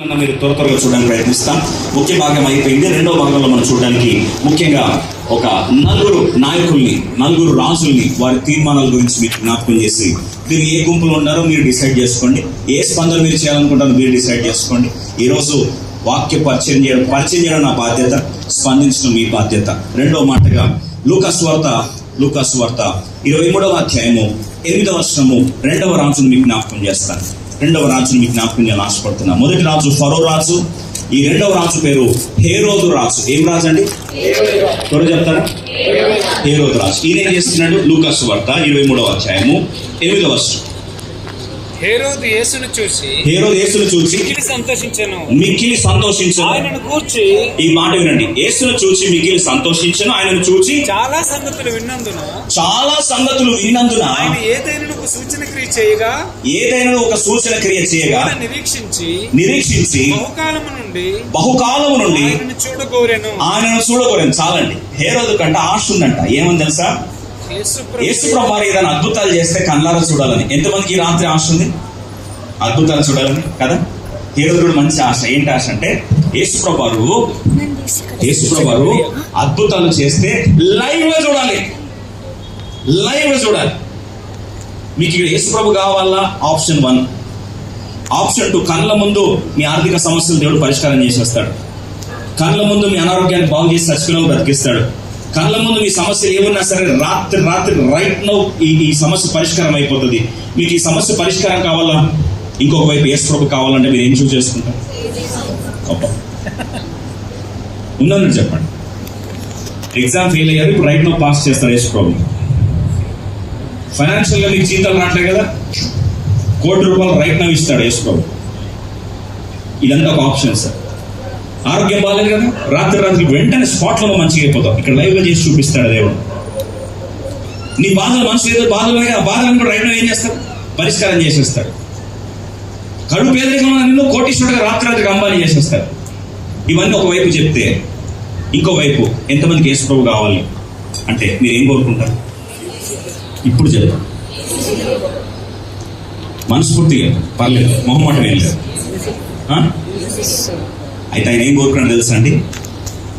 మీరు త్వర త్వరగా చూడడానికి ప్రయత్నిస్తాం. ముఖ్య భాగం అయిపోయింది. రెండో భాగంలో మనం చూడడానికి ముఖ్యంగా ఒక నలుగురు నాయకుల్ని నలుగురు రాజుల్ని వారి తీర్మానాల గురించి మీకు జ్ఞాపకం చేసి మీరు ఏ గుంపులో ఉన్నారో మీరు డిసైడ్ చేసుకోండి. ఏ స్పందన మీరు చేయాలనుకుంటారో మీరు డిసైడ్ చేసుకోండి. ఈరోజు వాక్య పరిచయం చేయడం పరిచయం చేయడం నా బాధ్యత స్పందించడం మీ బాధ్యత. రెండో మాటగా లూకాస్ వార్త లూకాస్ వార్త ఇరవై మూడవ అధ్యాయము ఎనిమిదవ వర్షము రెండవ రాజును మీకు జ్ఞాపకం చేస్తాను. రెండవ రాజును మీకు జ్ఞాపకం చేయాలని ఆశపడుతున్నా మొదటి రాజు ఫరో రాజు ఈ రెండవ రాజు పేరు హేరోదు రాజు. ఏం రాజు అండి? త్వర చెప్తారా? హేరోదు రాజు. ఈయన ఏం చేస్తున్నాడు? లూకాసు వార్త ఇరవై మూడవ అధ్యాయము ఎనిమిదవ వర్షం హేరోదు యేసును చూసి హేరోదు యేసును చూసి మిక్కిలి సంతోషించను. మిక్కిలి సంతోషించను. ఆయనను కూర్చి ఈ మాట వినండి. యేసును చూసి మిక్కిలి సంతోషించను ఆయనను చూచి చాలా సంగతులు విన్నందున చాలా సంగతులు విన్నందున ఆయన ఏదైనా ఒక సూచన క్రియ చేయగా ఏదైనా ఒక సూచన క్రియ చేయగా నిరీక్షించి నిరీక్షించి బహుకాలము నుండి బహుకాలము నుండి ఆయనను చూడగోరెను. ఆయనను చాలండి. హేరోదు కంట ఆశ ఉందంట. ఏమని తెలుసా? యేసు ప్రభు ఏదైనా అద్భుతాలు చేస్తే కళ్ళారా చూడాలని. ఎంతమందికి ఈ రాత్రి ఆశ ఉంది? అద్భుతాలు చూడాలని కదా? హేరోదు మంచి ఆశ. ఏంటి ఆశ అంటే యేసు ప్రభు యేసు ప్రభు అద్భుతాలు చేస్తే లైవ్గా చూడాలి. లైవ్గా చూడాలి. మీకు ఇక్కడ యేసు ప్రభు కావాలా? Option one. ఆప్షన్ టూ కళ్ళ ముందు మీ ఆర్థిక సమస్యలు దేవుడు పరిష్కారం చేసేస్తాడు. కళ్ళ ముందు మీ అనారోగ్యాన్ని బాగు చేసి చచ్చిపోయిన బ్రతికిస్తాడు. కళ్ళ ముందు మీ సమస్య ఏమున్నా సరే రాత్రి రాత్రి రైట్ నో ఈ ఈ సమస్య పరిష్కారం అయిపోతుంది. మీకు ఈ సమస్య పరిష్కారం కావాలా? ఇంకొక వైపు ఎస్ ప్రభు కావాలంటే మీరు ఏం చూస్ చేసుకుంటారు? గొప్ప ఉందని చెప్పండి. ఎగ్జామ్ ఫెయిల్ అయ్యారు ఇప్పుడు రైట్ నో పాస్ చేస్తారు యేసు ప్రభు. ఫైనాన్షియల్గా మీకు జీతాలు రావట్లేదు కదా? కోటి రూపాయలు రైట్ నో ఇస్తాడు యేసు ప్రభు. ఇదంతా ఒక ఆప్షన్ సార్ ఆరోగ్యం బాగాలేదు కదా? రాత్రి రాత్రి వెంటనే స్పాట్లలో మంచిగా అయిపోతాం. ఇక్కడ లైవ్గా చేసి చూపిస్తాడు దేవుడు. నీ బాధలు మనసు ఏదో బాధలు ఉన్నాయి ఆ బాధలను కూడా రైట్ ఏం చేస్తాడు? పరిష్కారం చేసేస్తాడు. కడుపు పేదరికంలో నిన్ను కోటీశ్వరుడుగా రాత్రి రాత్రికి అంబానీ చేసేస్తాడు. ఇవన్నీ ఒకవైపు చెప్తే ఇంకో వైపు ఎంతమందికి యేసు ప్రభు కావాలి అంటే మీరు ఏం కోరుకుంటారు? ఇప్పుడు చెప్తాం మనస్ఫూర్తిగా పర్లేదు. మొహమాటం ఏం లేదు. అయితే ఆయన ఏం కోరుకున్నాడు తెలుసా అండి?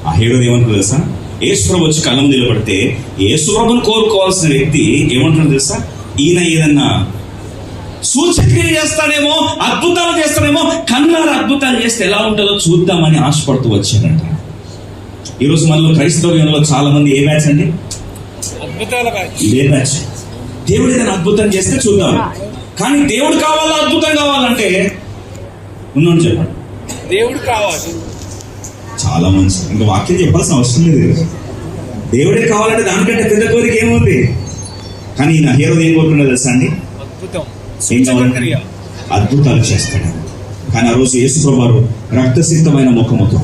ఆ హేరోది ఏమనుకో తెలుసా? యేసుప్రభు వచ్చి కళ్ళం నిలబడితే యేసుప్రభుని కోరుకోవాల్సిన వ్యక్తి ఏమంటున్నాడు తెలుసా? ఈయన ఏదన్నా సూచక్రియ చేస్తాడేమో అద్భుతాలు చేస్తాడేమో కన్నారా అద్భుతాలు చేస్తే ఎలా ఉంటుందో చూద్దామని ఆశపడుతూ వచ్చాడంట. ఈరోజు మనలో క్రైస్తవ్యంలో చాలా మంది ఏ బ్యాచ్ అండి? ఇదే బ్యాచ్ దేవుడు ఏదైనా అద్భుతం చేస్తే చూద్దాం. కానీ దేవుడు కావాలా అద్భుతం కావాలంటే? ఉన్నాను చెప్పండి. దేవుడు కావాలి. చాలా మంచి. ఇంకా వాక్యం చెప్పాల్సిన అవసరం లేదు. దేవుడే కావాలంటే దానికంటే పెద్ద కోరిక ఏముంది? కానీ నా హీరో ఏం కోరుకున్నా తెలుసా అండి? ఏం కావాలంటే అద్భుతాలు చేస్తాడు. కానీ ఆ రోజు యేసుప్రభారు రక్తసిద్ధమైన ముఖముతో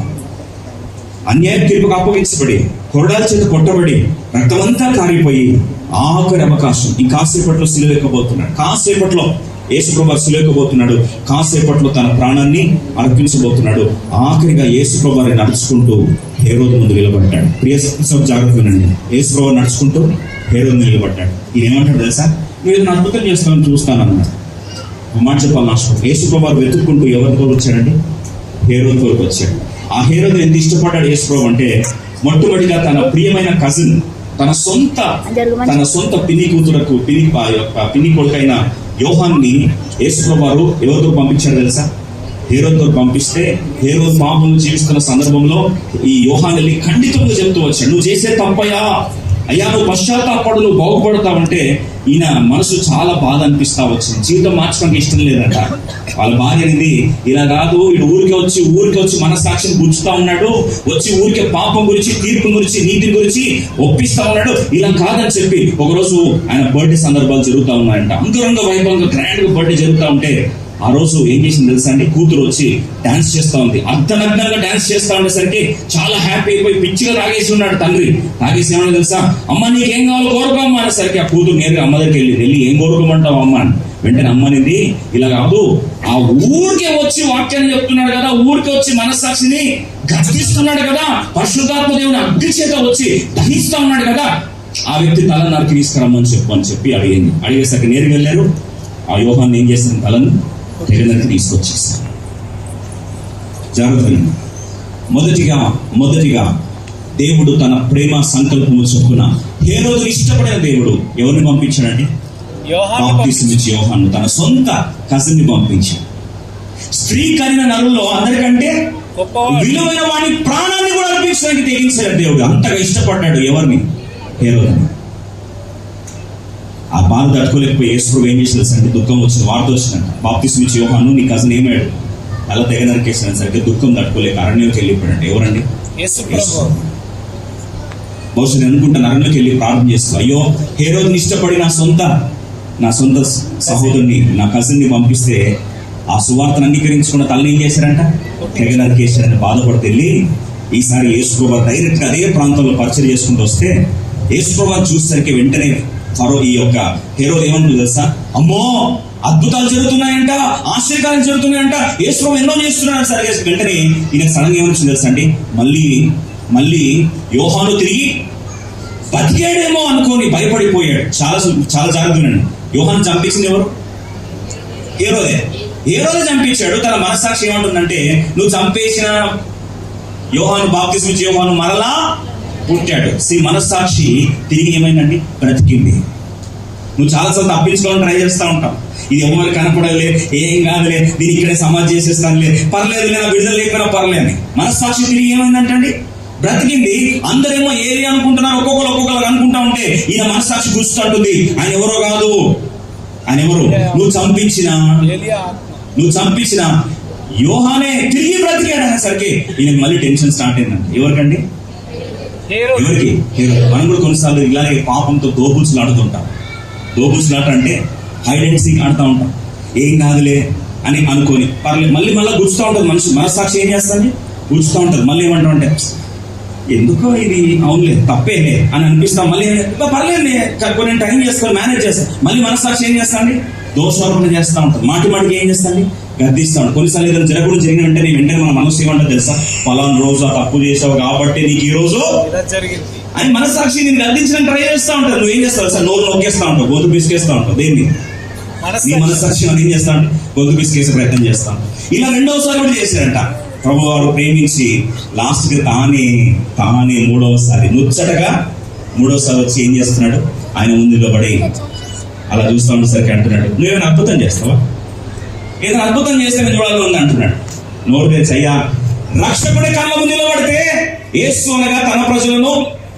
అన్యాయం తీర్పుకు అప్పగించబడి కొరడాల చేత కొట్టబడి రక్తమంతా కారిపోయి ఆఖరి అవకాశం ఈ కాసేపట్లో సిలువెక్కబోతున్నాడు కాసేపట్లో యేసుప్రభు సిలువెక్కబోతున్నాడు కాసేపట్లో తన ప్రాణాన్ని అర్పించబోతున్నాడు. ఆఖరిగా యేసుప్రభు నడుచుకుంటూ హేరోదు ముందు నిలబడ్డాడు. ప్రియ జాగ్రత్త వినండి. యేసుప్రభు నడుచుకుంటూ హేరోదు నిలబడ్డాడు. ఈయన ఏమంటాడు తెలుసా? ఏదైనా అద్భుతం చేస్తానని చూస్తానన్నాడు. ఒక మాట చెప్పాలి నాకు యేసుప్రభు వెతుక్కుంటూ ఎవరి కొరకు వచ్చాడండి? హేరోద్ కొరకు వచ్చాడు. ఆ హేరోద్ ఎంత ఇష్టపడ్డాడు యేసుప్రభు అంటే మొట్టమొదటిగా తన ప్రియమైన కజిన్ తన సొంత తన సొంత పిన్ని కూతురకు పిన్ని పిన్ని కొడుకైన యోహాన్ని యేసుప్రభు వారు ఎవరితో పంపించారు తెలుసా? హేరోద్తో పంపిస్తే హీరో పాపము జీవిస్తున్న సందర్భంలో ఈ యోహాన్ని వెళ్ళి ఖండితంగా చెబుతూ వచ్చాడు. నువ్వు చేసే తప్పయా అయ్యా నువ్వు పశ్చాత్తాపడు నువ్వు బాగుపడతావంటే ఈయన మనసు చాలా బాధ అనిపిస్తా వచ్చింది. జీవితం మార్చడానికి ఇష్టం లేదంట. వాళ్ళ భార్య అనేది ఇలా కాదు ఇటు ఊరికే వచ్చి ఊరికి వచ్చి మనస్సాక్షిని గుంచుతా ఉన్నాడు. వచ్చి ఊరికే పాపం గురించి తీర్పు గురించి నీతి గురించి ఒప్పిస్తా ఉన్నాడు. ఇలా కాదని చెప్పి ఒకరోజు ఆయన బర్త్డే సందర్భాలు జరుగుతూ ఉన్నాయంట. అంగరంగ వైభవంగా గ్రాండ్గా బర్త్డే జరుగుతూ ఉంటే ఆ రోజు ఏం చేసింది తెలుసా అండి? కూతురు వచ్చి డాన్స్ చేస్తా ఉంది. అర్ధనగ్నంగా డాన్స్ చేస్తా ఉండేసరికి చాలా హ్యాపీ అయిపోయి పిచ్చిగా తాగేసి ఉన్నాడు తండ్రి. తాగేసి ఏమన్నా తెలుసా? అమ్మ నీకేం కావాలో? కోరుకోమ్మా అనేసరికి ఆ కూతురు నేరుగా అమ్మ దగ్గరికి వెళ్ళి వెళ్ళి ఏం కోరుకోమంటావు అమ్మ? వెంటనే అమ్మనింది ఇలా కాదు ఆ ఊరికే వచ్చి వాక్యాన్ని చెప్తున్నాడు కదా ఊరికే వచ్చి మనస్సాక్షిని గర్జిస్తున్నాడు కదా పరిశుద్ధాత్మ దేవుని అగ్ని చేత వచ్చి దహిస్తా ఉన్నాడు కదా ఆ వ్యక్తి తల నరికి తీసుకురమ్మని చెప్పు అని చెప్పి అడిగింది. అడిగేసరికి నేరుగా వెళ్ళారు. ఆ యోహాన్ని ఏం చేసింది తలను? తెగనరికి తీసుకొచ్చేసారు జరుగుతుంది మొదటిగా మొదటిగా దేవుడు తన ప్రేమ సంకల్పము చొప్పున ఏ రోజు ఇష్టపడిన దేవుడు ఎవరిని పంపించాడండి? ఇచ్చి యోహాను తన సొంత కజిన్ని పంపించాడు స్త్రీ కనిన నరుల్లో అందరికంటే విలువైన వాడి ప్రాణాన్ని కూడా అర్పించడానికి తెగించాడు దేవుడు అంతగా ఇష్టపడ్డాడు ఎవరిని? హేరోదని. ఆ బాధ తట్టుకోలేకపోయి యేసు ఏం చేసిన సరికి దుఃఖం వచ్చింది. వార్త వచ్చిందంట. బాప్తిసం ఇచ్చి యోహాను నీ కజిన్ ఏమాడు అలా తెగ నరికేసిన సరికి దుఃఖం తట్టుకోలేక అరణ్యంకి వెళ్ళిపోయాడు ఎవరండి? బహుశా నేను అనుకుంటాను అరణ్యంకి వెళ్ళి ప్రార్థన చేస్తూ. అయ్యో ఏ రోజు ఇష్టపడి నా సొంత నా సొంత సహోదరుని నా కజిన్ని పంపిస్తే ఆ సువార్తను అంగీకరించుకున్న తల్లి ఏం చేశారంట తెగ నరికేశారని బాధపడితే వెళ్ళి ఈసారి యేసుప్రభా డైరెక్ట్గా అదే ప్రాంతంలో పరిచయం చేసుకుంటూ వస్తే యేసుప్రభా చూసేసరికి వెంటనే ఫరో ఈ యొక్క హీరో ఏమంటుంది తెలుసా? అమ్మో అద్భుతాలు జరుగుతున్నాయంట ఆశ్చర్యకాలు జరుగుతున్నాయంట. యేసుప్రభు ఎన్నో చేస్తున్నాడు సరే. వెంటనే ఈయన సడన్ ఏమనిచ్చింది తెలుసా అండి? మళ్ళీ మళ్ళీ యోహాను తిరిగి బతికాడేమో అనుకోని భయపడిపోయాడు. చాలా చాలా జాగ్రత్తనండి యోహాను చంపించింది ఎవరు? హీరోదే. హీరోదే చంపించాడు. తన మనస్సాక్షి ఏమంటుందంటే నువ్వు చంపేసిన యోహాను బాప్తిస్మ యోహాను మరలా పుట్టాడు. సి మనస్సాక్షి తిరిగి ఏమైందండి? బ్రతికింది. నువ్వు చాలా సార్లు తప్పించుకోవాలని ట్రై చేస్తూ ఉంటావు. ఇది ఎవరు కనపడలే ఏం కాదులే దీని ఇక్కడే సమాధి చేసేస్తానులే. పర్లేదు నా విడుదల లేకపోయినా పర్లే అని మనస్సాక్షి తిరిగి ఏమైందంటండి? బ్రతికింది. అందరేమో ఏది అనుకుంటున్నారు ఒక్కొక్కరు ఒక్కొక్కరు అనుకుంటా ఉంటే ఈయన మనస్సాక్షి గుర్తుంటుంది ఆయన ఎవరో కాదు. ఆయన ఎవరు? నువ్వు చంపించిన నువ్వు చంపించిన యోహానే తిరిగి బ్రతికాడు అనేసరికి ఈయనకి మళ్ళీ టెన్షన్ స్టార్ట్ అయిందండి. ఎవరికండి? ఎవరికి? మనం కూడా కొన్నిసార్లు ఇలాగే పాపంతో దోబుల్సులు ఆడుతుంటాం. దోబుల్సులు ఆట అంటే హైడ్ అండ్ సీక్ ఆడుతూ ఉంటాం. ఏం కాదులే అని అనుకొని పర్లేదు మళ్ళీ మళ్ళీ గుర్చుతూ ఉంటుంది మనిషి. మనస్సాక్షి ఏం చేస్తుంది? గుర్చుతూ ఉంటుంది. మళ్ళీ ఏమంటా ఉంటే ఎందుకో ఇది? అవునులే తప్పేలే అని అనిపిస్తాం మళ్ళీ పర్లేదు పర్లేదులే కొన్ని టైం చేసుకొని మేనేజ్ చేస్తాం. మళ్ళీ మనస్సాక్షి ఏం చేస్తాండి దోషారోపణ చేస్తూ ఉంటుంది. మాటి మాటికి ఏం చేస్తాండి గద్దిస్తా ఉంటుంది కొన్నిసార్లు ఏదైనా జరగకుండా జరిగిన వెంటనే వెంటనే మన మనసు ఏమంటుంది తెలుసా? పలానా రోజు ఆ తప్పు చేసావు కాబట్టి నీకు ఈ రోజు అని మనస్సాక్షి నేను గద్దించడానికి ట్రై చేస్తా ఉంటాను నువ్వు ఏం చేస్తావు సార్ నోరు నొక్కేస్తా ఉంటావు. గొంతు పిసికేస్తా ఉంటావు. దేన్ని? నీ మనస్సు మనస్సాక్షి అని ఏం చేస్తా గొంతు పిసికేసే ప్రయత్నం చేస్తా. ఇలా రెండవసారి కూడా చేశారంట ప్రభు వారు ప్రేమించి లాస్ట్కి తానే తానే మూడవసారి ముచ్చటగా మూడవసారి వచ్చి ఏం చేస్తున్నాడు? ఆయన ముందు నిలబడి అలా చూస్తా ఉండేసరికి అంటున్నాడు నువ్వేమైనా అద్భుతం చేస్తావా? ఏదైనా అద్భుతం చేస్తే నేను చూడాలని ఉంది అంటున్నాడు. నోరు తెచ్చి అయ్యా రక్షకుడి కళ్ళ ముందు నిలబడితే యేసు అనగా తన ప్రజలను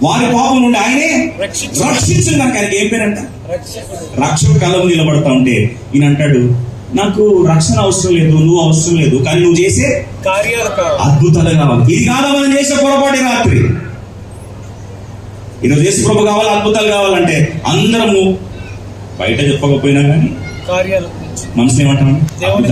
వారి పాపం నుండి ఆయనే రక్షించు. రక్షించిన దానికి ఆయనకి ఏం పేరంట? రక్షకుడు. రక్షకుడు కళ్ళ ముందు నిలబడతా ఉంటే ఈయన అంటాడు నాకు రక్షణ అవసరం లేదు నువ్వు అవసరం లేదు కానీ నువ్వు చేసే అద్భుతాలు కావాలి. ఇది కాదా మనం చేసే పొరపాటు రాత్రి. ఈరోజు యేసు ప్రభు కావాలి? అద్భుతాలు కావాలంటే అందరము బయట చెప్పకపోయినా కానీ కార్యాలు. దేవునికి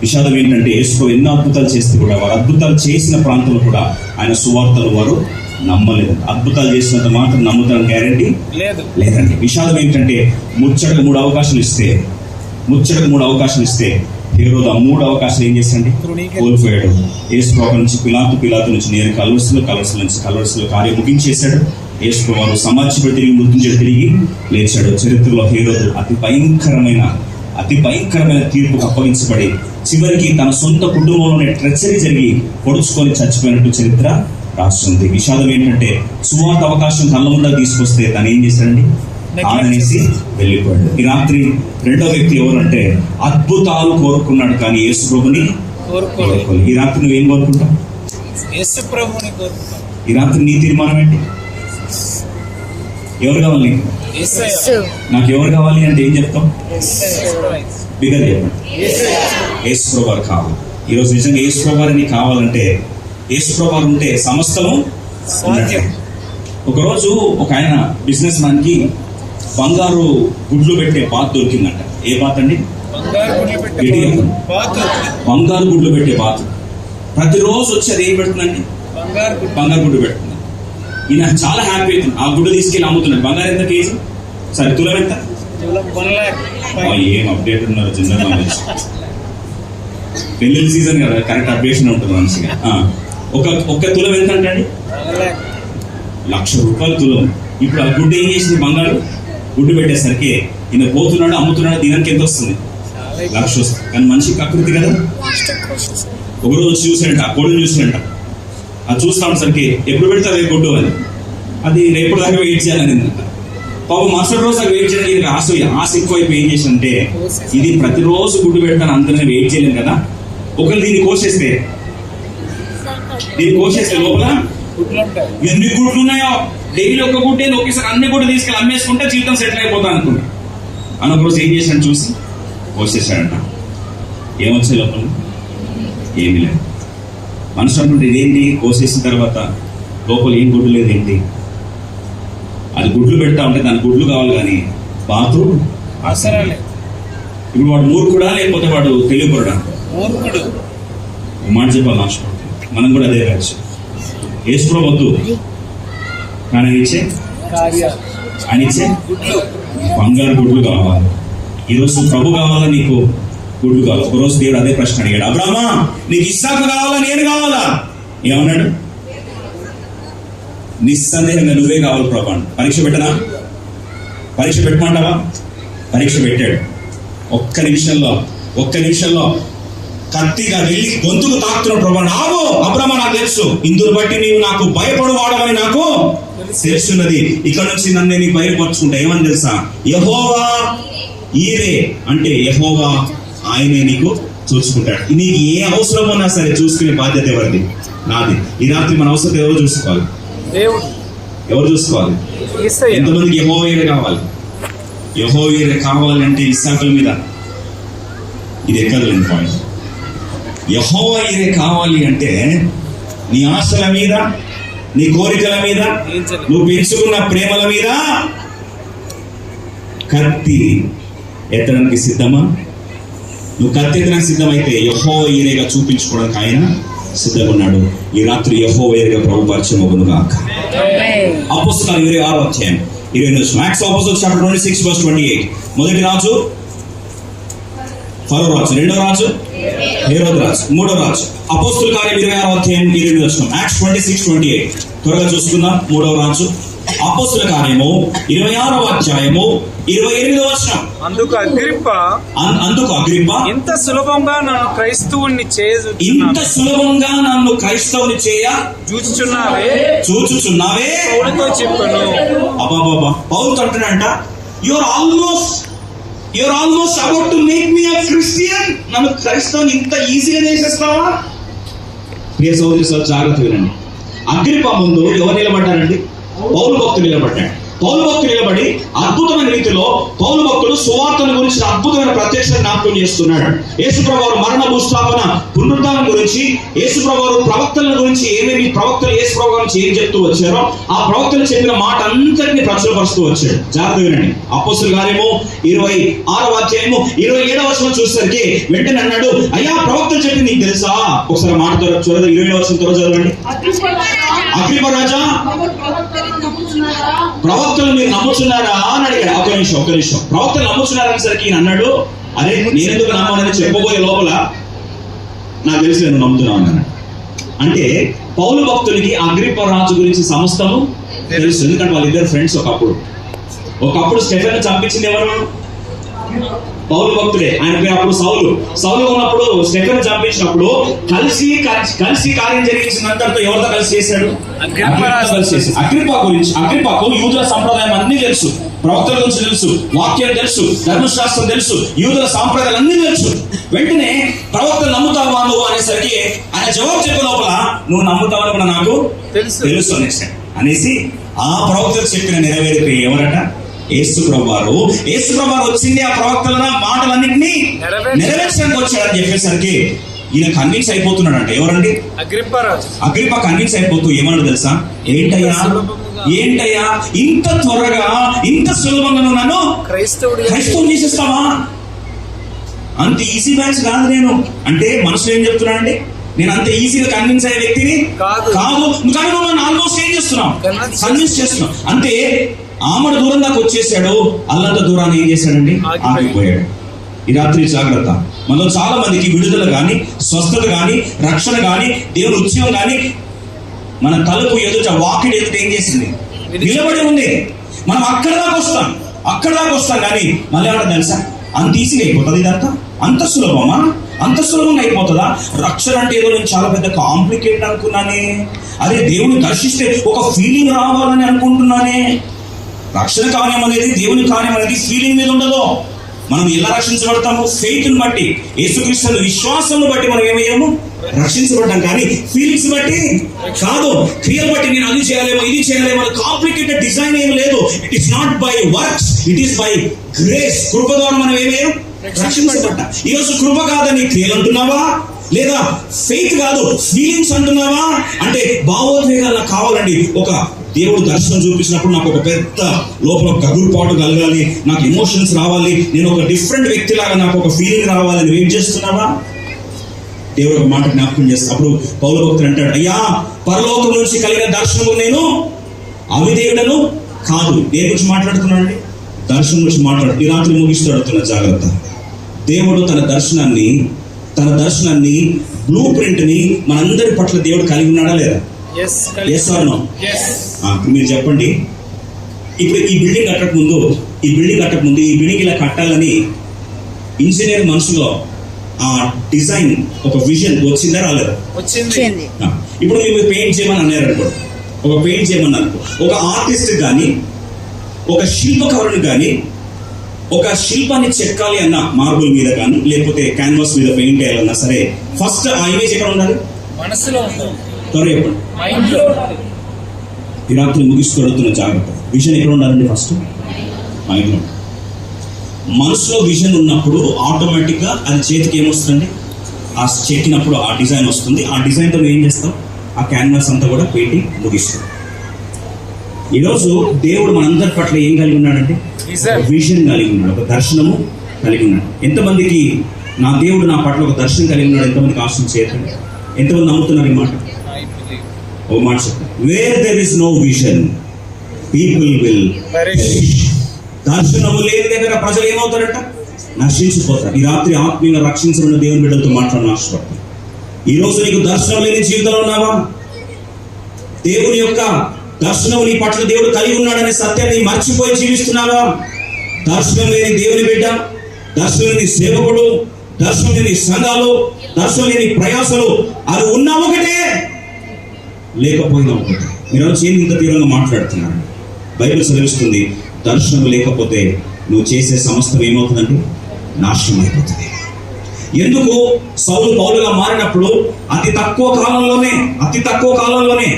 విషాదం ఏంటంటే యేసు ఎన్నో అద్భుతాలు చేస్తే కూడా వారు అద్భుతాలు చేసిన ప్రాంతంలో కూడా ఆయన సువార్తలు వారు నమ్మలేదు. అద్భుతాలు చేసినంత మాత్రం నమ్ముతాను గ్యారంటీ లేదు. లేదండి. విషాదం ఏంటంటే ముచ్చటకు మూడు అవకాశాలు ఇస్తే ముచ్చటకు మూడు అవకాశాలు ఇస్తే ఈ రోజు ఆ మూడు అవకాశాలు ఏం చేసండి తృణీకరి- కోల్పోయాడు. ప్రభు నుంచి పిలాతు పిలాతు నుంచి నేను కలవరుసలు కలవరుసల నుంచి కలవరుసలు కార్యం ముగించేశాడు. యేసు వారు తిరిగి మృత్యుంజయ తిరిగి లేచాడు. చరిత్రలో హీరోదు అతి భయంకరమైన అతి భయంకరమైన తీర్పుకు అప్పగించబడి చివరికి తన సొంత కుటుంబంలోనే ట్రెచరీ జరిగి పొడుచుకొని చచ్చిపోయినట్టు చరిత్ర రాస్తుంది. విషాదం ఏంటంటే సువార్త అవకాశం కళ్ళ తీసుకొస్తే తను ఏం చేశాడండి? కాదనేసి వెళ్ళిపోయాడు. ఈ రాత్రి రెండో వ్యక్తి ఎవరంటే అద్భుతాలు కోరుకున్నాడు కానీ యేసు ప్రభుని కోరుకోలేదు. ఈ రాత్రి నువ్వేం కోరుకుంటావు. ఈ రాత్రి నీ తీర్మానం ఏంటి? ఎవరు కావాలి? నీకు ఎవరు కావాలి అంటే ఏం చెప్తాం. బిగర్ చెప్పండి యేసయ్య. యేసు ప్రభు కావాలి. ఈరోజు నిజంగా యేసు ప్రభు నీకు కావాలంటే యేసు ప్రభు ఉంటే సమస్తము ఉన్నట్టే. ఒకరోజు ఒక ఆయన బిజినెస్ మ్యాన్కి బంగారు గుడ్లు పెట్టే బాత్ దొరికిందంట. ఏ బాత్ అండి? బంగారు గుడ్లు పెట్టే బాత్ ప్రతిరోజు వచ్చి అది ఏం పెడుతుందండి? బంగారు గుడ్లు. బంగారు గుడ్డు పెడుతుంది. ఈయన చాలా హ్యాపీ అవుతుంది ఆ గుడ్డు తీసుకెళ్ళి అమ్ముతున్నాడు. బంగారు ఎంత కేజీ? సరే తులం ఎంత? ఏం అప్డేట్ ఉన్నారు జనరల్ నాలెడ్జ్ పెళ్ళి సీజన్ కదా కరెక్ట్ అప్డేషన్ ఉంటుంది మంచిగా ఆ, ఒక ఒక్క తులం ఎంత అంటండి లక్ష రూపాయలు తులం. ఇప్పుడు ఆ గుడ్డు ఏం చేసింది బంగారు? గుడ్డు పెట్టేసరికి ఈయన పోతున్నాడు అమ్ముతున్నాడు దినానికి ఎంత వస్తుంది. లక్ష వస్తుంది. కానీ మనిషి కకృతి కదా? ఒకరోజు చూసాడంట ఆ కోడిని చూసాడంట అది చూస్తాం సరికి ఎప్పుడు పెడితే రేపు కొట్టు అని. అది రేపటి దాకా వెయిట్ చేయాలని పాప పాపం మరుసటి రోజు దాకా వెయిట్ చేయడానికి ఈయనకి ఆశ ఆశ ఎక్కువైపోయి ఏం చేసిందంటే ఇది ప్రతిరోజు గుడ్డు పెడతాను అందరినీ వెయిట్ చేయలేం కదా. ఒకరు దీన్ని కోసేస్తే దీన్ని కోసేస్తే లోపల ఎన్ని గుడ్లు ఉన్నాయో డైలీ ఒక గుడ్డే ఒకేసారి అన్ని గుడ్లు తీసుకెళ్ళి అమ్మేసుకుంటే జీవితం సెటిల్ అయిపోతా అనుకున్నా అని ఒకరోజు ఏం చేశాను చూసి కోసేసాడంట ఏమొచ్చాయి లోపల? ఏమీ లేదు. మనుషులు అనుకుంటే ఇదేంటి? కోసేసిన తర్వాత లోపల ఏం గుడ్డు లేదు ఏంటి అది గుడ్లు పెడతా ఉంటే దాని గుడ్లు కావాలి కానీ బాతు అవసరాలే. ఇప్పుడు వాడు మూర్ఖుడా లేకపోతే వాడు తెలియపడా మూర్ఖుడు. మాట చెప్పాలి ఆశపడుతుంది మనం కూడా అదే రాచ్చు ఏసుకో వద్దు. కానీ ఆయన ఇచ్చే? ఆయన ఇచ్చే గుడ్లు. బంగారు గుడ్లు కావాలి. ఈరోజు ప్రభు కావాలా నీకు? గుడ్లు కావాలి ఒకరోజు దేవుడు అదే ప్రశ్న అడిగాడు. అబ్రామా నీకు ఇస్సాకు కావాలా నేను కావాలా? ఏమన్నాడు? నిస్సందేహంగా నువ్వే కావాలి ప్రభా పరీక్ష పెట్టనా? పరీక్ష పెట్టమంటావా? పరీక్ష పెట్టాడు. ఒక్క నిమిషంలో ఒక్క నిమిషంలో కత్తిగా వెళ్ళి గొంతుకు తాకుతున్నాడు ప్రభా ఆవో అబ్రహ్మ నాకు తెలుసు. ఇందును బట్టి నీవు నాకు భయపడు వాడమని నాకు తెలుసున్నది. ఇక్కడ నుంచి నన్ను నేను భయపరుచుకుంటా ఏమని తెలుసా? యహోవా ఈరే అంటే యహోవా ఆయనే నీకు చూసుకుంటాడు. నీకు ఏ అవసరం ఉన్నా సరే చూసుకునే బాధ్యత ఎవరిది? నాది. ఈ రాత్రి మన అవసరం ఎవరు చూసుకోవాలి? ఎవరు చూసుకోవాలి? ఎంతమందికి యహోవీరే కావాలి? యహోవీరే కావాలంటే ఇస్సాకుల మీద. ఇది ఎక్కర్లేని పాయింట్ యహోవీరే కావాలి అంటే నీ ఆశల మీద నీ కోరికల మీద. నువ్వు పెంచుకున్న ప్రేమల మీద కత్తి ఎత్తడానికి సిద్ధమా? నువ్వు కత్తి ఎత్తడానికి సిద్ధమైతే యహో ఈరేగా చూపించుకోవడానికి ఆయన సిద్ధంగా ఉన్నాడు ఈ రాత్రి యహో ఈరేగా ప్రభు పరిచయం అవ్వను కాక అపోస్తులు ఇరవై ఆరు అధ్యాయం. ఇరవై ఎనిమిది max apostles chapter twenty six verse twenty eight మొదటి రాజు ఫరో రాజు రెండో రాజు హేరోద్ రాజు మూడో రాజు. అపోస్తుల కార్యం ఇరవై ఆరు అధ్యాయం ఇరవై వచ్చిన మ్యాక్స్ ట్వంటీ సిక్స్ ట్వంటీ ఎయిట్ త్వరగా చూసుకుందాం. మూడవ రాజు అపోస్తుల కార్యము ఇరవై ఆరవ అధ్యాయము ఇరవై ఎనిమిదో వచ్చిన అందుకు అగ్రిప్ప అందుకు అగ్రిప్ప ఇంత సులభంగా నన్ను క్రైస్తవుణ్ణి ఇంత చేయుచున్నాను సులభంగా నన్ను క్రైస్తవుని చేయ చూచుచున్నావే? చూచుచున్నావే? పౌలతో చెప్పను. అబ్బాబాబా Paul అంటాడంట your almost your almost about to make me a Christian నన్ను క్రైస్తవుని ఇంత ఈజీగా చేసేస్తావా? ప్రియ సోదరి సార్ జాగ్రత్త వినండి. అగ్రిప ముందు ఎవరు నిలబడ్డారండి? పౌలు భక్తులు నిలబడ్డాడు పౌలు భక్తులు నిలబడి అద్భుతమైన రీతిలో పౌలు భక్తులు సువార్తల గురించి అద్భుతమైన ప్రత్యక్ష జ్ఞాపకం చేస్తున్నాడు. యేసుప్రభు మరణ భూస్థాపన పునరుద్ధానం గురించి యేసుప్రభు ప్రవక్తల గురించి ఏమేమి ప్రవక్తలు యేసుప్రభు వారి నుంచి ఏం చెప్తూ వచ్చారో ఆ ప్రవక్తలు చెప్పిన మాట అంతటిని ప్రచురపరుస్తూ వచ్చాడు. జాగ్రత్త వినండి. అపోస్తుల కార్యము ఇరవై ఆరవ అధ్యాయము ఇరవై ఏడవ వచనం చూసేసరికి వెంటనే అన్నాడు అయ్యా ప్రవక్తలు చెప్పి నీకు తెలుసా? ఒకసారి మాట చూడదు ఇరవై ఏడవ వచనం త్వర చదవండి. అగ్రిప రాజా ప్రవక్తలు మీరు నమ్ముతున్నారా అని అడిగాడు. ఒక నిమిషం ఒక నిమిషం. ప్రవక్తలు నమ్ముతున్నారనేసరికి ఈయన అన్నాడు అరే నేనెందుకు నమ్మనని చెప్పబోయే లోపల నాకు తెలిసి నేను నమ్ముతున్నాను అన్నాడు. అంటే పౌలు భక్తులకి అగ్రిప రాజు గురించి సమస్తము తెలుసు. ఎందుకంటే వాళ్ళిద్దరు ఫ్రెండ్స్ ఒకప్పుడు. ఒకప్పుడు స్టెఫెన్ చంపించింది ఎవరు? పౌలు భక్తుడే ఆయన అప్పుడు సౌలు. సౌలు ఉన్నప్పుడు స్టెఫెన్ చంపించినప్పుడు కలిసి కలిసి కార్యం జరిగించినంతటితో ఎవరితో కలిసి చేశాడు? కలిసి చేశాడు. అగ్రిప్ప గురించి అగ్రిప్పకు యూదుల సంప్రదాయం అన్ని తెలుసు. ప్రవక్తల గురించి తెలుసు. వాక్యం తెలుసు. ధర్మశాస్త్రం తెలుసు. యూదుల సాంప్రదాయాలు అన్ని తెలుసు. వెంటనే ప్రవక్తలు నమ్ముతావా నువ్వు అనేసరికి ఆయన జవాబు చెప్పే లోపల నువ్వు నమ్ముతావని కూడా నాకు? తెలుసు. తెలుసు అనేసి. ఆ ప్రవక్తలు చెప్పిన నెరవేరిపోయి ఎవరట? యేసు ప్రభువారు. యేసు ప్రభువారు వచ్చింది ఆ ప్రవక్తల మాటలన్నింటినీ నెరవేర్చ- నెరవేర్చడానికి వచ్చాడని చెప్పేసరికి ఈయన కన్విన్స్ అయిపోతున్నాడంట. ఎవరండి? అగ్రిప్ప కన్విన్స్ అయిపోతూ ఏమన్నాడు తెలుసా? ఏంటయ్యా? ఏంటయ్యా? ఇంత త్వరగా ఇంత సులభంగా నువ్వు నన్ను క్రైస్తవుడు క్రైస్తవం చేసేస్తావా? అంత ఈజీ బ్యాచ్ కాదు నేను. అంటే మనసులో ఏం చెప్తున్నానండి నేను అంత ఈజీగా కన్విన్స్ అయ్యే వ్యక్తిని కాదు. కాదు. కానీ నువ్వు నన్ను ఆల్మోస్ట్ ఏం చేస్తున్నావు? కన్విన్స్ చేస్తున్నావు. అంటే ఆమడ దూరం దాకా వచ్చేసాడు అల్లంత దూరాన్ని ఏం చేశాడండి? ఆగిపోయాడు. ఈ రాత్రి జాగ్రత్త. మనలో చాలా మందికి విడుదల గాని స్వస్థత గాని రక్షణ గాని దేవుని ఉద్యమం గాని మన తలుపు ఎదుట వాకిడి ఎదుట ఏం చేసింది? నిలబడి ఉంది. మనం అక్కడ దాకా వస్తాం. అక్కడ దాకా వస్తాం కానీ మళ్ళీ ఏమన్నా తెలుసా? అంత ఈజీగా అయిపోతుంది ఇదంతా? అంత సులభమా? అంత సులభంగా అయిపోతుందా? రక్షణ అంటే ఏదో నేను చాలా పెద్ద కాంప్లికేట్ అనుకున్నానే. అదే దేవుని దర్శిస్తే ఒక ఫీలింగ్ రావాలని అనుకుంటున్నానే. రక్షణ కార్యం అనేది దేవుని కార్యం అనేది ఫీలింగ్ మీద ఉండదు. మనం ఎలా రక్షించబడతాము ఫెయిత్ని బట్టి యేసుక్రీస్తు విశ్వాసం బట్టి మనం ఏమయ్యాము రక్షించబడ్డాం. కానీ ఫీలింగ్స్ బట్టి కాదు. క్రియలు బట్టి నేను అది చేయలేము ఇది చేయాలేమో కాంప్లికేటెడ్ డిజైన్ ఏం లేదు. It is not by works it is by grace కృప ద్వారా మనం ఏమయ్యాం రక్షించబడ్డా. ఈ కృప కాదని క్రియలు అంటున్నావా? లేదా ఫెయిత్ కాదు ఫీలింగ్స్ అంటున్నావా? అంటే భావోద్వేగాలు కావాలండి. ఒక దేవుడు దర్శనం చూపించినప్పుడు నాకు ఒక పెద్ద లోపల గగురుపాటు కలగాలి నాకు ఎమోషన్స్ రావాలి నేను ఒక డిఫరెంట్ వ్యక్తిలాగా నాకు ఒక ఫీలింగ్ రావాలని వెయిట్ చేస్తున్నావా? దేవుడు ఒక మాట జ్ఞాపకం చేస్తా అప్పుడు పౌల అంటాడు అయ్యా పరలోకం నుంచి కలిగిన దర్శనము నేను అవిదేవుడను కాదు. దేని గురించి మాట్లాడుతున్నాడండి? దర్శనం గురించి మాట్లాడు ఈ రాత్రి ముగిస్తూ జాగ్రత్త. దేవుడు తన దర్శనాన్ని తన దర్శనాన్ని బ్లూ ప్రింట్ని మనందరి పట్ల దేవుడు కలిగి ఉన్నాడా లేదా? ఎస్ ఆర్ నో ఇప్పుడు మీరు చెప్పండి. ఇప్పుడు ఈ బిల్డింగ్ కట్టక ముందు ఈ బిల్డింగ్ కట్టక ముందు ఈ బిల్డింగ్ ఇలా కట్టాలని ఇంజనీర్ మనసులో ఆ డిజైన్ ఒక విజన్ వచ్చిందా రాలేదా? వచ్చింది. ఇప్పుడు మీరు పెయింట్ చేయమని అన్నారు అనుకో ఒక పెయింట్ చేయమని అనుకో ఒక ఆర్టిస్ట్ కానీ ఒక శిల్పకారుని కానీ ఒక శిల్పాన్ని చెక్కాలి అన్న మార్బుల్ మీద కానీ లేకపోతే క్యాన్వాస్ మీద పెయింట్ వేయాలన్నా సరే ఫస్ట్ ఆ ఇమేజ్ ఎక్కడ ఉండాలి? మనసులో ఉంది చెప్పండి లో ఈ రాత్రి ముగిస్తూ జాగ్రత్త. విజన్ ఎక్కడ ఉండాలండి ఫస్ట్ మైండ్లో మనసులో విజన్ ఉన్నప్పుడు ఆటోమేటిక్గా అది చేతికి ఏమొస్తుందండి? ఆ చెక్కినప్పుడు ఆ డిజైన్ వస్తుంది. ఆ డిజైన్తో ఏం చేస్తావు ఆ క్యాన్వాస్ అంతా కూడా పెయింటింగ్ ముగిస్తుంది. ఈరోజు దేవుడు మనందరి పట్ల ఏం కలిగి ఉన్నాడండి? విజన్ కలిగి ఉన్నాడు. ఒక దర్శనము కలిగి ఉన్నాడు. ఎంతమందికి నా దేవుడు నా పట్ల ఒక దర్శనం కలిగి ఉన్నాడు? ఎంతమందికి ఆశం చేయకండి ఎంతమంది నమ్ముతున్నారు ఈ మాట? ఓ మాట where there is no vision people will. దర్శనము లేని దగ్గర ప్రజలు ఏమవుతారట? నశించిపోతారు. ఈ రాత్రి ఆత్మీయంగా రక్షించబడిన దేవుని బిడ్డలతో మాట్లాడిన ఆశపడతాను ఈ రోజు నీకు దర్శనం లేని జీవితంలో ఉన్నావా? దేవుని యొక్క దర్శనం నీ పట్ల దేవుడు కలిగి ఉన్నాడనే సత్యాన్ని మర్చిపోయి జీవిస్తున్నావా? దర్శనం లేని దేవుని బిడ్డ దర్శనం లేని సేవకుడు దర్శనం లేని సంఘాలు దర్శనం లేని ప్రయాసలు అది ఉన్నా ఒకటే. లేకపోయినా ఒకటే. వచ్చి ఏంది ఇంత తీవ్రంగా మాట్లాడుతున్నారు బైబిల్ సెలవిస్తుంది దర్శనం లేకపోతే నువ్వు చేసే సమస్తం ఏమవుతుందంటే నాశనం అయిపోతుంది ఎందుకు? సౌలు పౌలుగా మారినప్పుడు అతి తక్కువ కాలంలోనే అతి తక్కువ కాలంలోనే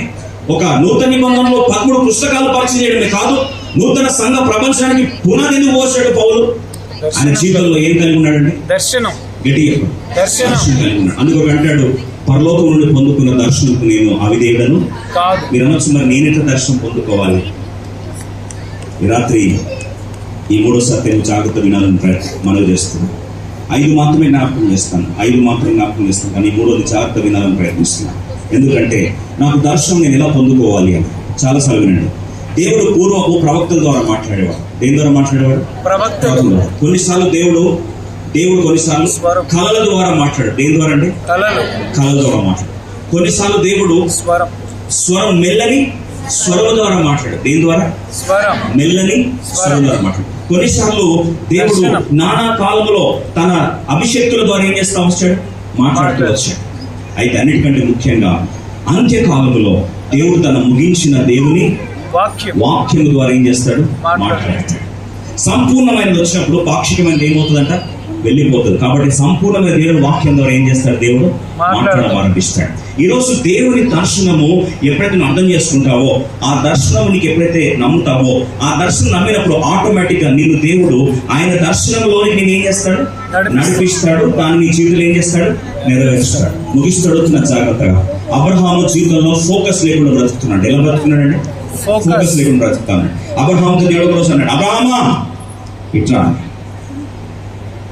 ఒక నూతన నిబంధనలో పదమూడు పుస్తకాలు పరిచయం చేయడమే కాదు నూతన సంఘ ప్రపంచానికి పునాది ఎందుకు పోసాడు పౌలు. ఆయన జీవితంలో ఏం కలిగి ఉన్నాడండి? దర్శనం. దర్శనం. కలిగి ఉన్నాడు. అందుకు అంటాడు పరలోకం నుండి పొందుకున్న దర్శనంకు నేను అవిదేవుడను కాదు. మీరు అనొచ్చు మరి నేనెట్లా దర్శనం పొందుకోవాలి? ఈ రాత్రి ఈ మూడో సత్యం జాగ్రత్త వినాలని ప్రయత్నం మనవి చేస్తున్నాను. ఐదు మాత్రమే జ్ఞాపకం చేస్తాను. ఐదు మాత్రమే జ్ఞాపకం చేస్తాను. కానీ ఈ మూడోది జాగ్రత్త వినాలని ప్రయత్నిస్తున్నాను. ఎందుకంటే నాకు దర్శనం నేను ఎలా పొందుకోవాలి అని చాలాసార్లు వినండి దేవుడు పూర్వపు ప్రవక్తల ద్వారా మాట్లాడేవాడు. దేని ద్వారా మాట్లాడేవాడు? ద్వారా. కొన్నిసార్లు దేవుడు దేవుడు కొన్నిసార్లు. కళల ద్వారా మాట్లాడు. దేని ద్వారా అంటే కళలు ద్వారా మాట్లాడు. కొన్నిసార్లు దేవుడు స్వరం. స్వరం మెల్లని స్వరం ద్వారా మాట్లాడు. దేని ద్వారా? స్వరం. మెల్లని స్వరం. ద్వారా మాట్లాడు. కొన్నిసార్లు దేవుడు. నానా కాలంలో తన అభిషక్తుల ద్వారా ఏం చేస్తా వచ్చాడు మాట్లాడుతూ మాట్లాడు. వచ్చాడు. అయితే అన్నిటికంటే ముఖ్యంగా అంత్యకాలంలో దేవుడు తన ముగించిన దేవుని వాక్యం. ద్వారా ఏం చేస్తాడు? మాట్లాడు. మాట్లాడతాడు. సంపూర్ణమైనది వచ్చినప్పుడు పాక్షికమైనది ఏమవుతుందంట? వెళ్ళిపోతుంది. కాబట్టి సంపూర్ణమైన దేవుని వాక్యం ద్వారా ఏం చేస్తాడు దేవుడు? మాట్లాడు. మాట్లాడడం ఆరంభిస్తాడు. ఈ రోజు దేవుని దర్శనము ఎప్పుడైతే నువ్వు అర్థం చేసుకుంటావో ఆ దర్శనం నీకు ఎప్పుడైతే నమ్ముతావో ఆ దర్శనం నమ్మినప్పుడు ఆటోమేటిక్గా నిన్ను దేవుడు ఆయన దర్శనంలోనికి నేను ఏం చేస్తాడు? నడిపిస్తాడు. దాన్ని నీ జీవితంలో ఏం చేస్తాడు? నెరవేరుస్తాడు. ముగిస్తాడు. జాగ్రత్తగా. అబ్రహాము జీవితంలో ఫోకస్ లేకుండా బ్రతుకుతున్నాడు. ఎలా బ్రతుకున్నాడండి. ఫోకస్ లేకుండా బ్రతుకుతాను అబ్రహాంతో దేవుడు కోసం అన్నాడు అబ్రహామా! ఇట్లా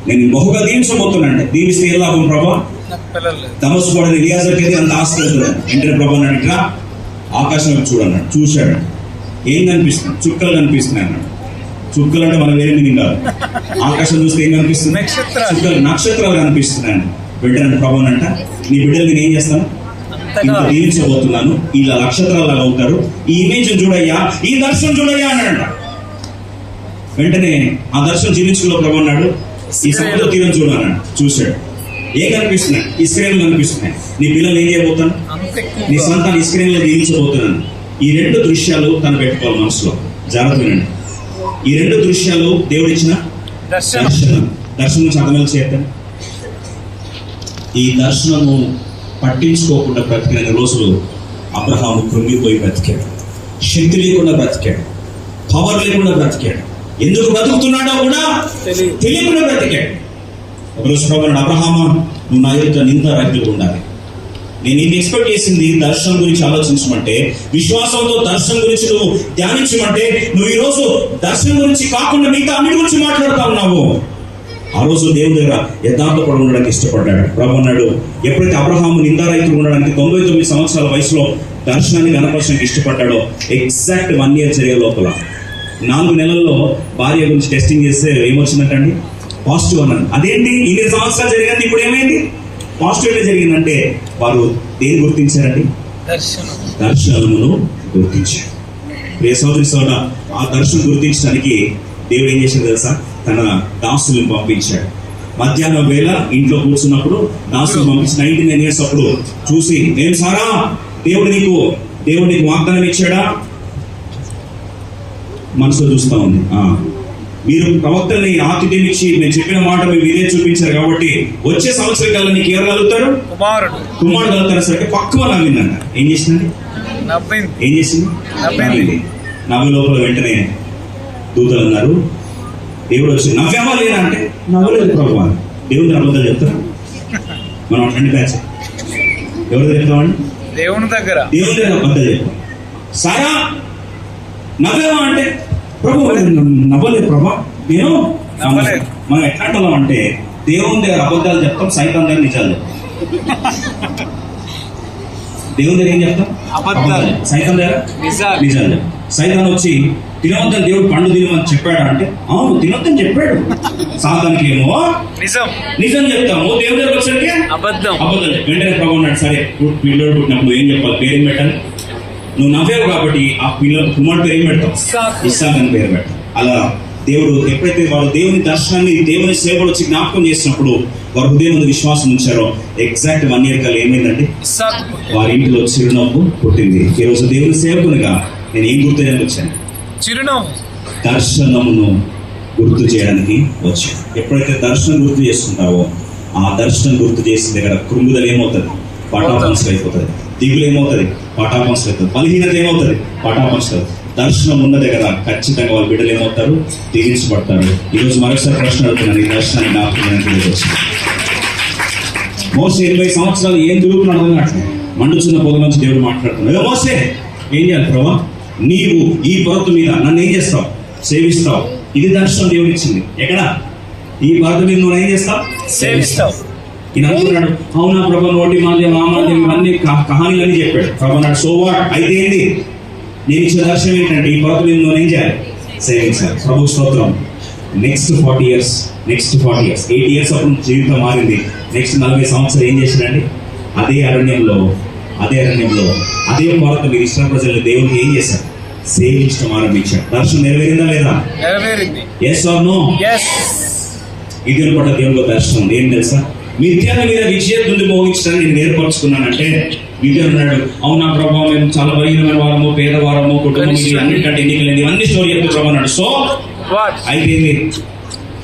నేను బహుగా దీవించబోతున్నాను దీవిస్తే ఏ లాభం ప్రభా. తమస్సు కూడా ఎలియాజర్కి అయితే అంత ఆస్తి వెంటనే ప్రభా ఇట్లా ఆకాశం చూడన్నాడు చూశాడు. ఏం కనిపిస్తుంది? చుక్కలు కనిపిస్తున్నాయి అన్నాడు. చుక్కలు అంటే మన వేరే మీనింగ్ కాదు. ఆకాశం చూస్తే ఏం కనిపిస్తుంది? నక్షత్రాలు. చుక్కలు నక్షత్రాలు కనిపిస్తున్నాయి వెంటనే ప్రభా అంట నీ బిడ్డలు నేను ఏం చేస్తాను? ఇంత దీవించబోతున్నాను ఇలా నక్షత్రాలు అవుతారు. ఈ ఇమేజ్ చూడయ్యా ఈ దర్శనం చూడయ్యా అన్నాడంట. వెంటనే ఆ దర్శనం జీవించుకులో ప్రభు అన్నాడు ఈ సముద్ర తీరం చూడు అన్నాడు చూశాడు. ఏం కనిపిస్తున్నాయి? ఈ స్క్రీన్ కనిపిస్తున్నాయి. నీ పిల్లలు ఏం చేయబోతాను నీ ఎక్కువ సొంత ఈ స్క్రీన్లో దీవించబోతున్నాను ఈ రెండు దృశ్యాలు తను పెట్టుకోవాలి మనసులో. జాగ్రత్త వినండి. ఈ రెండు దృశ్యాలు దేవుడు ఇచ్చిన దర్శనం. దర్శనం దర్శనం చదవలు చేద్దాం ఈ దర్శనము పట్టించుకోకుండా బ్రతికిన రోజులు అబ్రహాము కృంగిపోయి బ్రతికాడు. శక్తి లేకుండా బ్రతికాడు. పవర్ లేకుండా బ్రతికాడు. ఎందుకు బ్రతుకుతున్నాడో కూడా. తెలియకుండా బ్రతికాడు ఒకరోజు ప్రభు అబ్రహామా నువ్వు నా యొక్క నింద రహితులు ఉండాలి. నేను ఇది ఎక్స్పెక్ట్ చేసింది దర్శనం గురించి ఆలోచించమంటే విశ్వాసంతో దర్శనం గురించి నువ్వు ధ్యానించమంటే నువ్వు ఈ రోజు దర్శనం గురించి కాకుండా మిగతా అన్నిటి గురించి మాట్లాడుతా ఉన్నావు. ఆ రోజు దేవుని దగ్గర యథార్థ కూడా ఉండడానికి ఇష్టపడ్డాడు. ప్రభు అన్నాడు ఎప్పుడైతే అబ్రహాము నిందారైతులు ఉండడానికి తొంభై తొమ్మిది సంవత్సరాల వయసులో దర్శనాన్ని కనపరచడానికి ఇష్టపడ్డాడో ఎగ్జాక్ట్ వన్ ఇయర్ జరిగే లోపల నాలుగు నెలల్లో భార్య గురించి టెస్టింగ్ చేస్తే ఏమొచ్చిందంటండి? పాజిటివ్ అన్నాను అదేంటి? ఇన్ని సంవత్సరాలు జరిగింది ఇప్పుడు ఏమైంది? పాజిటివ్ అయితే జరిగిందంటే వారు దేని గుర్తించారండి? దర్శనం. దర్శనమును గుర్తించారు. ప్రియ సోదరి సోదర ఆ దర్శనం గుర్తించడానికి దేవుడు ఏం చేశాడు తెలుసా? తన దాసులను పంపించాడు. మధ్యాహ్నం వేళ ఇంట్లో కూర్చున్నప్పుడు దాసులు పంపించి నైన్టీ నైన్ ఇయర్స్ అప్పుడు చూసి నేను సారా? దేవుడు నీకు దేవుడు నీకు వాగ్దానం ఇచ్చాడా? మనసులో చూస్తా ఉంది. మీరు ప్రవక్తల్ని ఆతిథ్యం ఇచ్చి నేను చెప్పిన మాట మీరు ఇదే చూపించారు కాబట్టి వచ్చే సంవత్సరం కల్లా నీకు ఎవరు కలుగుతారు? కుమారుడు. కుమారుడు కలుగుతారు సరే పక్కువ నవ్విందంట. ఏం నవ్వింది. ఏం చేసింది? నవ్వు లోపల వెంటనే దూతలు అన్నారు దేవుడు వచ్చి నవ్వామా లేదా? అంటే నవ్వలేదు ప్రభు దేవుడు అబద్ధాలు చెప్తారా? మనం అట్లాంటి బ్యాచ్. ఎవరు చెప్తామండి? దేవుని దగ్గర. దేవుడి దగ్గర అబద్ధాలు చెప్తాం. సారా నవ్వామా అంటే ప్రభు నవ్వలేదు ప్రభా. నేను. మనం ఎట్లాంటి వాళ్ళం అంటే దేవుని దగ్గర అబద్ధాలు చెప్తాం సైతం దగ్గర నిజాలు. దేవుని దగ్గర ఏం చెప్తాం? అబద్ధాలు. సైతం దగ్గర నిజాలు. సైతం వచ్చి తినవద్దని దేవుడు పండు తినమని చెప్పాడు? అంటే అవును తినొద్దని చెప్పాడు. సాతానికి ఏమో నిజం. నిజం చెప్తాము. దేవుడి దగ్గర వచ్చరికి అబద్ధం. అబద్ధం. వెంటనే ప్రభు అన్నాడు సరే పిల్లోడు పుట్టినప్పుడు ఏం చెప్పాలి? పేరు పెట్టాలి? నువ్వు నవ్వేవు కాబట్టి ఆ పిల్ల కుమారుడు పేరు ఏం పెడతావు? ఇస్సాకు. అని పేరు పెట్టాలి అలా దేవుడు ఎప్పుడైతే వాళ్ళు దేవుని దర్శనాన్ని దేవుని సేవలు వచ్చి జ్ఞాపకం చేసినప్పుడు వారు హృదయం ముందు విశ్వాసం ఉంచారో ఎగ్జాక్ట్ వన్ ఇయర్ కల్లా ఏమైందండి ఇస్సాకు. వారి ఇంట్లో చిరునవ్వు పుట్టింది. ఈ రోజు దేవుని సేవకునిగా నేను ఏం గుర్తు చేయడానికి వచ్చాను? చిరునవ్వు. దర్శనమును గుర్తు చేయడానికి వచ్చాను. ఎప్పుడైతే దర్శనం గుర్తు చేసుకుంటావో ఆ దర్శనం గుర్తు చేసిన దగ్గర కృంగుదల ఏమవుతుంది? పటాపంచలు అయిపోతుంది దిగులు ఏమవుతుంది? పటాపంచలు అవుతుంది బలహీనత ఏమవుతుంది? పటాపంచలు దర్శనం ఉన్నదే కదా. ఖచ్చితంగా వాళ్ళ బిడ్డలు ఏమవుతారు? దిగించబడతారు. ఈ రోజు మరొకసారి ప్రశ్న అడుగుతున్నాను ఈ దర్శనాన్ని నాకు వచ్చింది మోసే ఇరవై సంవత్సరాలు ఏం తిరుగుతున్నాడు అర్థం మండుచున్న పొగ నుంచి దేవుడు మాట్లాడుతున్నాడు. మోసే ఏం చేయాలి ప్రభా? నీవు ఈ పర్వతం మీద నన్ను ఏం చేస్తావు? సేవిస్తావు. ఇది దర్శనం దేవుడిచ్చింది. ఎక్కడ? ఈ పర్వతం మీద నువ్వు ఏం చేస్తావు? సేవిస్తావు. అనుకున్నాడు అవునా ప్రభా నోటి మాల్యం మామాల్యం ఇవన్నీ క- కహానీలన్నీ చెప్పాడు. ప్రభా నాడు సోవా అయితే ఏంది నేను ఇచ్చిన దర్శనం ఏంటంటే ఈ మీద నువ్వు ఏం చేయాలి సేవించాలి ప్రభు స్తోత్రం. Next forty years next forty years eight years అప్పుడు జీవితం మారింది. నెక్స్ట్ నలభై సంవత్సరాలు ఏం చేశాడండి? అదే అరణ్యంలో అదే అరణ్యంలో అదే పర్వతం మీద ఇష్టం ప్రజలు దేవుడికి ఏం చేశారు? సేవించడం ఆరంభించాడు దర్శనం నెరవేరిందా లేదా? నెరవేరింది. ఎస్ ఆర్ నో ఇద్దరు పట్ల దేవుని దర్శనం ఏం తెలుసా? మిథ్యాల మీద విజయత్తుని మోగించడానికి నేను ఏర్పరచుకున్నానంటే విద్య అన్నాడు అవునా ప్రభావం మేము చాలా బలహీనమైన వారము పేదవారము కుటుంబం అన్నిటికంటే ఎన్నికలేదు ఇవన్నీ స్టోరీ అన్నాడు. సో అయితే?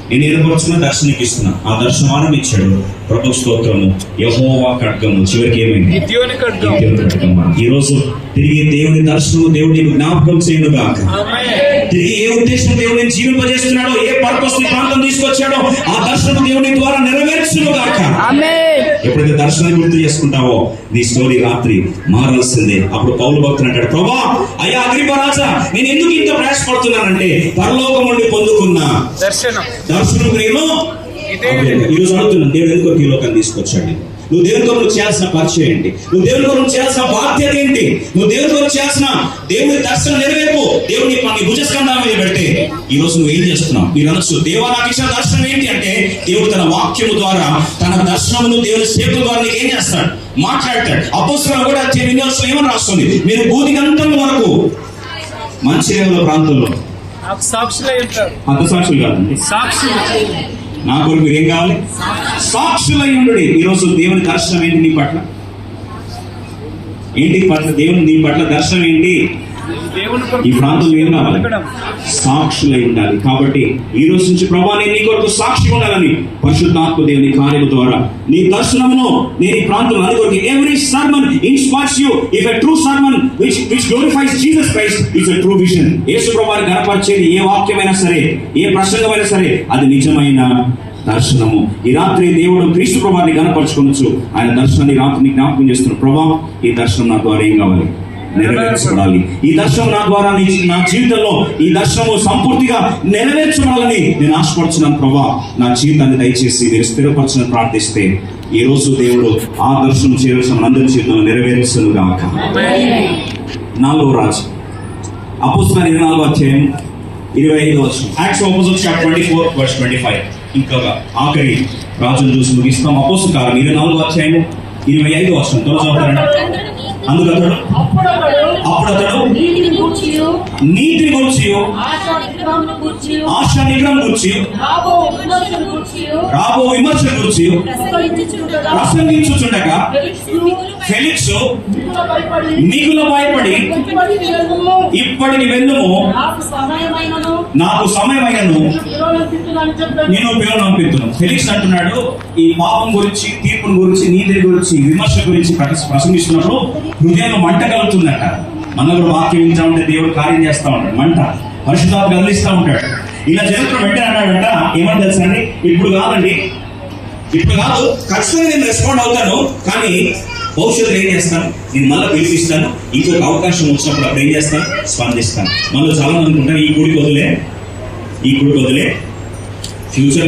నేను ఏర్పరచుకున్న దర్శనం ఇస్తున్నా ఆ దర్శనం ఆరంభించాడు ప్రభు స్తోత్రము యహోవా ఖడ్గము చివరికి ఏమైంది? ఖడ్గం. దేవుని. ఈ రోజు తిరిగి దేవుని దర్శనం దేవుడి జ్ఞాపకం చేయను ఆమేన్. తిరిగి ఏ ఉద్దేశం దేవుడిని జీవింపజేస్తున్నాడో ఏ పర్పస్ని ప్రాంతం తీసుకొచ్చాడో ఆ దర్శనం దేవుని ద్వారా నెరవేర్చును గాక ఎప్పుడైతే దర్శనాన్ని గుర్తు చేసుకుంటావో నీ స్టోరీ రాత్రి మారాల్సిందే. అప్పుడు పౌలు భక్తులు అంటాడు ప్రభా అయ్యా అగ్రిపరాజా నేను ఎందుకు ఇంత ప్రయాసపడుతున్నానంటే పరలోకం నుండి పొందుకున్న దర్శనం. దర్శనం నేను ఈ రోజు అడుగుతున్నాను దేవుడు ఎందుకు ఈ లోకాన్ని తీసుకొచ్చాడు. నువ్వు దేవుని కొరకు చేయాల్సిన పరిచయం ఏంటి నువ్వు దేవుని కొరకు చేయాల్సిన బాధ్యత ఏంటి? నువ్వు దేవుని కొరకు చేయాల్సిన దేవుని దర్శనం నెరవేర్పు. దేవుని నీ భుజస్కంధాల మీద పెడితే ఈ రోజు నువ్వు ఏం చేస్తున్నావు? మీరు అనొచ్చు దేవా నాకు ఇచ్చిన దర్శనం ఏంటి అంటే దేవుడు తన వాక్యము ద్వారా తన దర్శనమును దేవుని సేవకుల ద్వారా నీకు ఏం చేస్తాడు? మాట్లాడతాడు. అపోసరాలు కూడా వినియోగం ఏమని రాస్తుంది? మీరు భూదిగంతం వరకు మంచి ప్రాంతంలో అంత సాక్షులు కాదండి. సాక్షులు. నా కొరకు మీరు ఏం కావాలి? సాక్షులై ఉండు ఈరోజు దేవుని దర్శనం ఏంటి నీ పట్ల? ఏంటి పట్ల దేవుని నీ పట్ల దర్శనం ఏంటి? ఈ ప్రాంతంలో ఏం కావాలి. సాక్షులై ఉండాలి కాబట్టి ఈ రోజు నుంచి ప్రభా నేను నీ కొరకు సాక్షి ఉండాలని పరిశుద్ధాత్మ దేవుని కార్యము ద్వారా నీ దర్శనమును నేను ఈ ప్రాంతంలో అది కొరకు every sermon inspires you if a true sermon which which glorifies Jesus Christ is a true vision యేసు ప్రభువారి గణపరిచేది ఏ వాక్యమైనా సరే ఏ ప్రసంగమైనా సరే అది నిజమైన దర్శనము. ఈ రాత్రి దేవుడు క్రీస్తు ప్రభాని గణపరచుకోవచ్చు ఆయన దర్శనాన్ని ఈ రాత్రి జ్ఞాపకం చేస్తున్న ప్రభా ఈ దర్శనం నా ద్వారా ఏం కావాలి? నెరవేర్చబడాలి ఈ దర్శనం నా ద్వారా నీ- నా జీవితంలో ఈ దర్శనము సంపూర్తిగా నెరవేర్చబడాలని నేను ఆశపడుచున్నాను ప్రభా. నా జీవితాన్ని దయచేసి మీరు స్థిరపరచని ప్రార్థిస్తే ఈ రోజు దేవుడు ఆ దర్శనం చేయవలసిన అందరి జీవితంలో నెరవేర్చను గాక. నాలుగో రాజు. అపోస్తున్న ఇరవై నాలుగో అధ్యాయం ఇరవై ఐదు వర్షం Acts apostles chapter twenty four verse twenty five ఇంకా ఆఖరి రాజును చూసి ముగిస్తాం. అపోస్తకాలం ఇరవై నాలుగు అధ్యాయము ఇరవై ఐదు వర్షం త్వర అందుకు అతడు అప్పుడు అతడు నీతిని గురించి ఆశా నిగ్రహం గురించి రాబో విమర్శను గురించి ప్రసంగించుచుండగా. ఫెలిక్సు మిగుల భయపడి, ఇప్పటికి వెళ్ళుము నాకు సమయమైనను. నేను పిల్లలు పంపిస్తున్నాను. ఫెలిక్స్ అంటున్నాడు ఈ పాపం గురించి తీర్పుని గురించి నీతిని గురించి విమర్శ గురించి ప్రసంగిస్తున్నప్పుడు హృదయంలో మంట కలుగుతుందట. మన కూడా వాక్యం వింటా ఉంటే దేవుడు కార్యం చేస్తా ఉంటాడు. మంట. పరిశుద్ధాలు కదిలిస్తూ ఉంటాడు. ఇలా జరుగుతున్న వెంటనే అన్నాడంట ఏమని తెలుసా అండి ఇప్పుడు కాదండి. ఇప్పుడు కాదు ఖచ్చితంగా నేను రెస్పాండ్ అవుతాను కానీ భవిష్యత్తులో ఏం చేస్తాను? నేను మళ్ళీ పిలిపిస్తాను. ఇంకొక అవకాశం వచ్చినప్పుడు అప్పుడు ఏం చేస్తాను? స్పందిస్తాను. మనలో చాలా మంది అనుకుంటారు ఈ గుడికి వదిలే ఈ గుడికి వదిలే ఫ్యూచర్